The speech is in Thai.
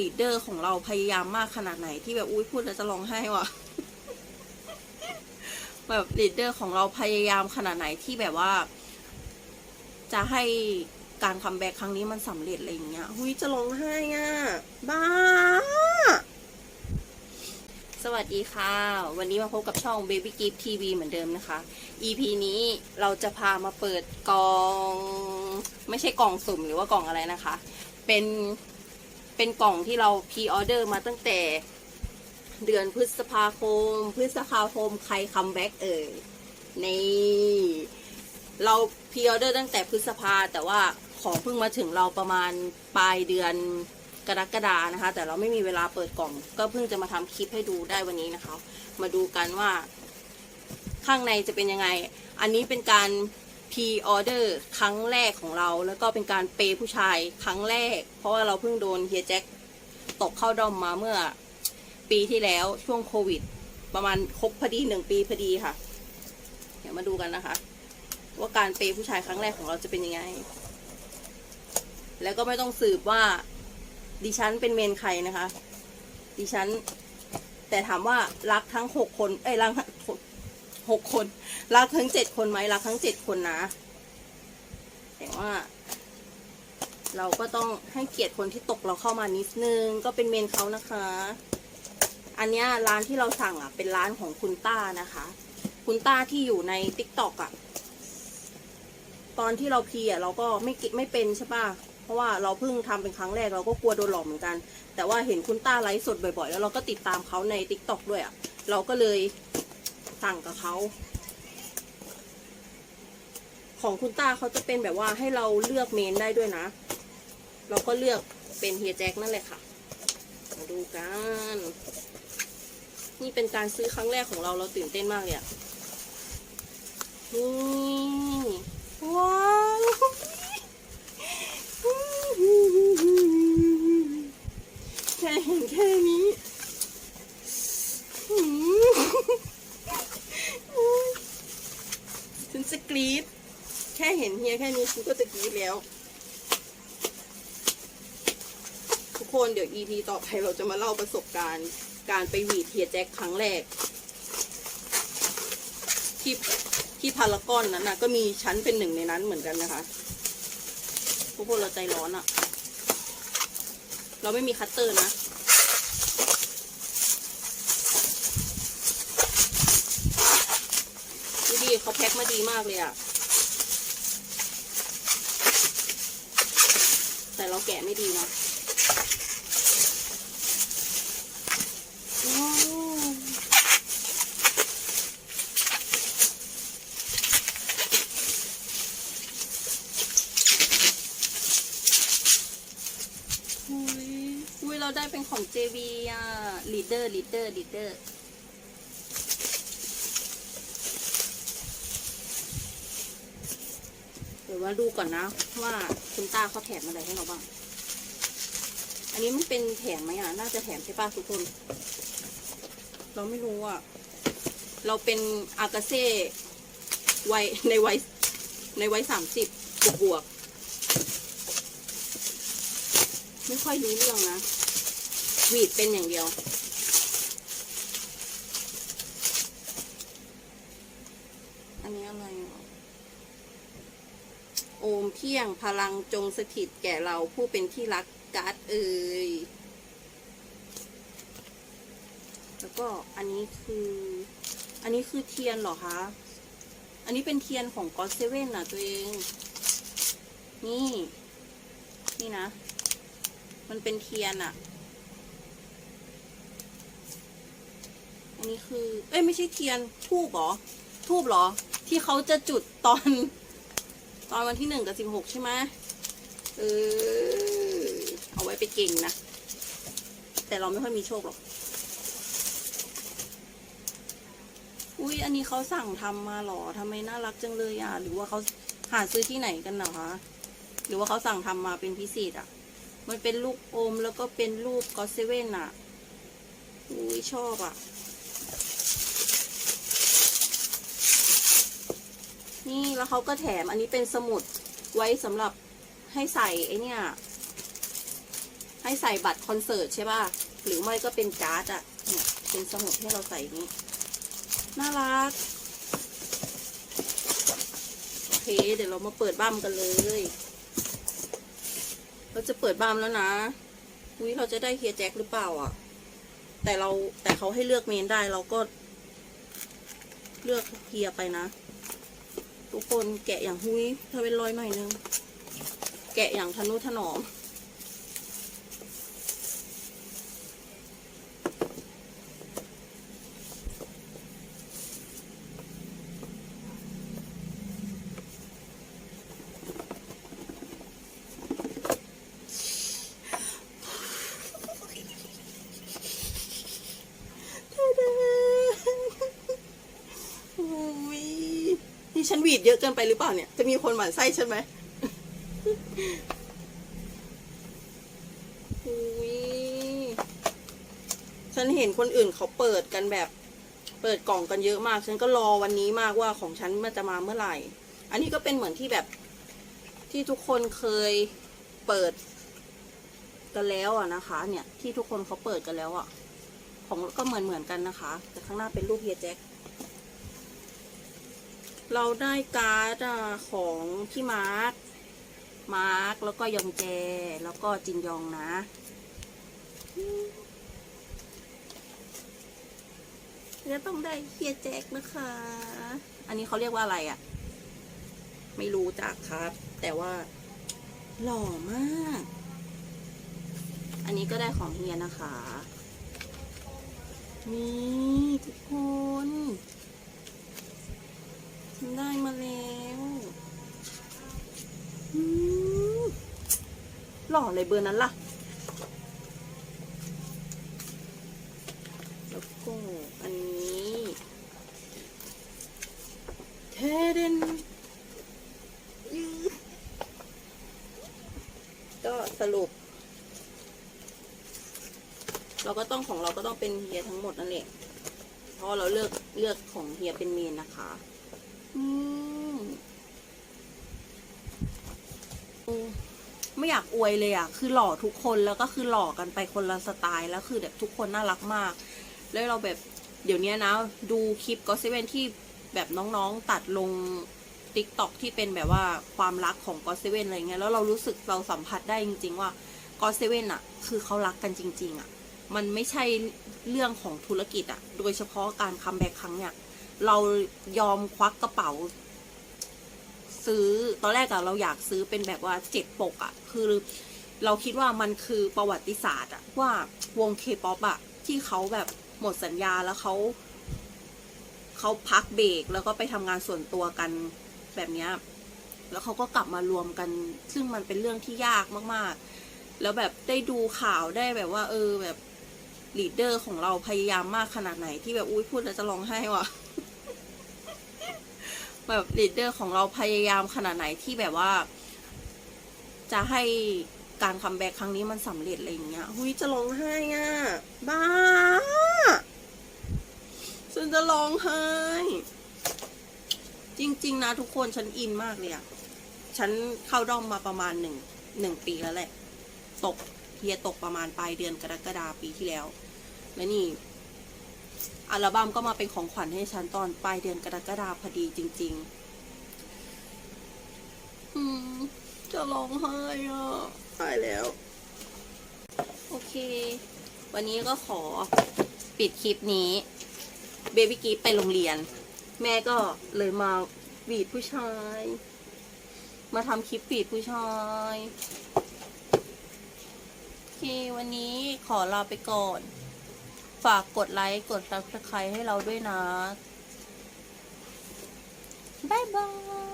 ลีดเดอร์ของเราพยายามมากขนาดไหนที่แบบอุ้ยพูดแล้วจะร้องไห้ว่ะแบบลีดเดอร์ของเราพยายามขนาดไหนที่แบบว่า จะให้การคัมแบ็กครั้งนี้มันสำเร็จอะไรอย่างเงี้ยหุยจะร้องไห้อะบ้า สวัสดีค่ะ วันนี้มาพบกับช่อง Baby Gift TV เหมือนเดิมนะคะ EP นี้เราจะพามาเปิดกล่อง ไม่ใช่กล่องสุ่มหรือว่ากล่องอะไรนะคะ เป็น เป็นกล่องที่เราพรีออเดอร์มาตั้งแต่เดือนพฤษภาคม พฤษภาคมใครคัมแบ็กเอ่ยนี่เราพรีออเดอร์ตั้งแต่พฤษภาแต่ว่าของเพิ่งมาถึงเราประมาณปลายเดือนกรกฎานะคะ แต่เราไม่มีเวลาเปิดกล่อง ก็เพิ่งจะมาทำคลิปให้ดูได้วันนี้นะคะ มาดูกันว่า ข้างในจะเป็นยังไง อันนี้เป็นการ พรีออเดอร์ครั้งแรกของเรา แล้วก็เป็นการเปย์ผู้ชายครั้งแรก เพราะว่าเราเพิ่งโดนเฮียแจ็คตกเข้าดอมมาเมื่อปีที่แล้วช่วงโควิด ประมาณครบพอดีหนึ่งปีพอดีค่ะ เดี๋ยวมาดูกันนะคะ ว่าการเปย์ผู้ชายครั้งแรกของเราจะเป็นยังไง แล้วก็ไม่ต้องสืบว่าดิฉันเป็นเมนใครนะคะ ดิฉัน แต่ถามว่ารักทั้งหกคน เอ้ยรัก หกคน รักทั้งเจ็ดคนไหมรักทั้งเจ็ดคนนะ แต่ว่า เราก็ต้องให้เกียรติคนที่ตกเราเข้ามานิดนึง ก็เป็นเมนเขานะคะ อันเนี้ยร้านที่เราสั่งอะ เป็นร้านของคุณต้านะคะ คุณต้าที่อยู่ในติ๊กต็อกอะ ตอนที่เราพีอะเราก็ไม่กิไม่เป็นใช่ปะเพราะว่าเราเพิ่งทำเป็นครั้งแรกเราก็กลัวโดนหลอกเหมือนกัน แต่ว่าเห็นคุณต้าไลฟ์สดบ่อยๆ แล้วเราก็ติดตามเขาในติ๊กต็อกด้วยอะ เราก็เลย สั่งกับเขา ของคุณตาเขาจะเป็นแบบว่าให้เราเลือกเมนได้ด้วยนะ เราก็เลือกเป็นเฮียแจ็คนั่นแหละค่ะ มาดูกัน นี่เป็นการซื้อครั้งแรกของเราเราตื่นเต้นมากเลยอะนี่ว้าวแค่เห็นแค่นี้หืมฉันจะกรี๊ดแค่เห็นเก็จะกรี๊ดแล้ว ทุกคนเดี๋ยว EP ต่อไปเราจะมาเล่าประสบการณ์ การไปหวีดเฮียแจ็คครั้งแรก ที่ที่พารากอนนั้นนะก็มีชั้นเป็นหนึ่งในนั้นเหมือนกันนะคะทุกคนเราใจร้อนอะเราไม่มีคัตเตอร์นะดูดีเขาแพ็คมาดีมากเลยอะ แต่เราแกะไม่ดีนะว้าวอุ้ยอุ้ยเราได้เป็นของ JB อะ leader leader leader ดี๋ยวมาดูก่อนนะ ว่าคุณตาเขาแถมอะไรให้เราบ้าง อันนี้มันเป็นแถมไหมอะ น่าจะแถมใช่ป่ะทุกคน เราไม่รู้อะ เราเป็นอากาเซ่วัยในวัยในวัยสามสิบบวกๆไม่ค่อยรู้เรื่องนะหวีดเป็นอย่างเดียวอันนี้อะไร มเพียงพลังจงสถิตแก่เราผู้เป็นที่รักการ์ดเอ่ยแล้วก็อันนี้คือ อันนี้คือเทียนเหรอคะ อันนี้เป็นเทียนของก็อตเซเว่นอะตัวเอง นี่ นี่นะ มันเป็นเทียนอะอันนี้คือ เอ้ยไม่ใช่เทียนทูบหรอทูบหรอ ที่เขาจะจุดตอน ตอนวันที่หนึ่งกับสิบหกใช่ไหมเออเอาไว้ไปเก่งนะ แต่เราไม่ค่อยมีโชคหรอก อุ้ยอันนี้เขาสั่งทำมาหรอทำไมน่ารักจังเลยอะ หรือว่าเขาหาซื้อที่ไหนกันเหรอคะ หรือว่าเขาสั่งทำมาเป็นพิเศษอะ มันเป็นลูกอมแล้วก็เป็นรูปก็อเซเว่นอะ อุ้ยชอบอะ นี่ แล้วเขาก็แถมอันนี้เป็นสมุดไว้สำหรับให้ใส่ไอเนี่ย ให้ใส่บัตรคอนเสิร์ตใช่ป่ะ หรือไม่ก็เป็นการ์ดอะเนี่ยเป็นสมุดให้เราใส่นี้ น่ารัก โอเค เดี๋ยวเรามาเปิดบ้ามกันเลย เราจะเปิดบ้ามแล้วนะอุ้ยเราจะได้เฮียแจ็คหรือเปล่าอะ แต่เราแต่เขาให้เลือกเมนได้เราก็เลือกเฮียไปนะ ทุกคนแกะอย่างหุ้ยเธอเป็นรอยหน่อยนึง แกะอย่างทนุถนอม อุ้ย นี่ฉันหวีดเยอะเกินไปหรือเปล่าเนี่ย จะมีคนหมั่นไส้ฉันไหมฉันเห็นคนอื่นเขาเปิดกันแบบ เปิดกล่องกันเยอะมาก ฉันก็รอวันนี้มากว่าของฉันมันจะมาเมื่อไหร่ อันนี้ก็เป็นเหมือนที่แบบที่ทุกคนเคยเปิดกันแล้วอะนะคะ เนี่ยที่ทุกคนเขาเปิดกันแล้วอะของก็เหมือนเหมือนกันนะคะ แต่ข้างหน้าเป็นรูปเฮียแจ็ค เราได้การ์ดของพี่มาร์ค มาร์ค แล้วก็ยองแจ แล้วก็จินยองนะ จะต้องได้เฮียแจ็คนะคะ อันนี้เขาเรียกว่าอะไรอะ ไม่รู้จักครับ แต่ว่า หล่อมาก อันนี้ก็ได้ของเฮียนะคะ นี่ทุกคน ได้มาแล้วหล่อเลยเบอร์นั้นล่ะ แล้วก็อันนี้เทเดนยืดก็สรุป เราก็ต้องของเราก็ต้องเป็นเฮียทั้งหมดนั่นแหละเพราะเราเลือกเลือกของเฮียเป็นเมนนะคะ ไม่อยากอวยเลยอะคือหล่อทุกคนแล้วก็คือหล่อกันไปคนละสไตล์แล้วคือแบบทุกคนน่ารักมาก แล้วเราแบบเดี๋ยวนี้นะ ดูคลิปก็เซเว่นที่แบบน้องๆตัดลงติ๊กต็อกที่เป็นแบบว่าความรักของก็เซเว่นอะไรเงี้ยแล้วเรารู้สึกเราสัมผัสได้จริง ๆ ว่าก็เซเว่นอะคือเขารักกันจริง ๆอะมันไม่ใช่เรื่องของธุรกิจอะโดยเฉพาะการคัมแบ็กครั้งเนี้ย เรายอมควักกระเป๋า ซื้อตอนแรกอะเราอยากซื้อเป็นแบบว่าเจ็ดปกอะคือเราคิดว่ามันคือประวัติศาสตร์อะว่าวงเคป๊อปอะที่เขาแบบหมดสัญญาแล้วเขาเขาพักเบรกแล้วก็ไปทำงานส่วนตัวกันแบบนี้แล้วเขาก็กลับมารวมกัน ซึ่งมันเป็นเรื่องที่ยากมาก ๆ แล้วแบบได้ดูข่าวได้แบบว่า เออแบบลีดเดอร์ของเราพยายามมากขนาดไหนที่แบบอุ้ยพูดแล้วจะร้องไห้ว่ะ แบบลีดเดอร์ของเราพยายามขนาดไหนที่แบบว่า จะให้การคัมแบ็กครั้งนี้มันสำเร็จอะไรอย่างเงี้ยหุยจะร้องไห้อะ บ้าฉันจะร้องไห้ จริง ๆ นะทุกคนฉันอินมากเลยอะฉันเข้าด้อมมาประมาณหนึ่งหนึ่งปีแล้วแหละ ตกเฮียตกประมาณปลายเดือนกรกฎาปีที่แล้ว และนี่ อัลบั้มก็มาเป็นของขวัญให้ฉันตอนปลายเดือนกรกฎาพอดีจริง ๆ อืม จะร้องไห้อะตายแล้ว โอเค วันนี้ก็ขอปิดคลิปนี้เบบี้กีไปโรงเรียน แม่ก็เลยมาบีดผู้ชาย มาทำคลิปบีดผู้ชายโอเค วันนี้ขอลาไปก่อน ฝากกดไลค์ กด subscribe ให้เราด้วยนะ บ๊ายบาย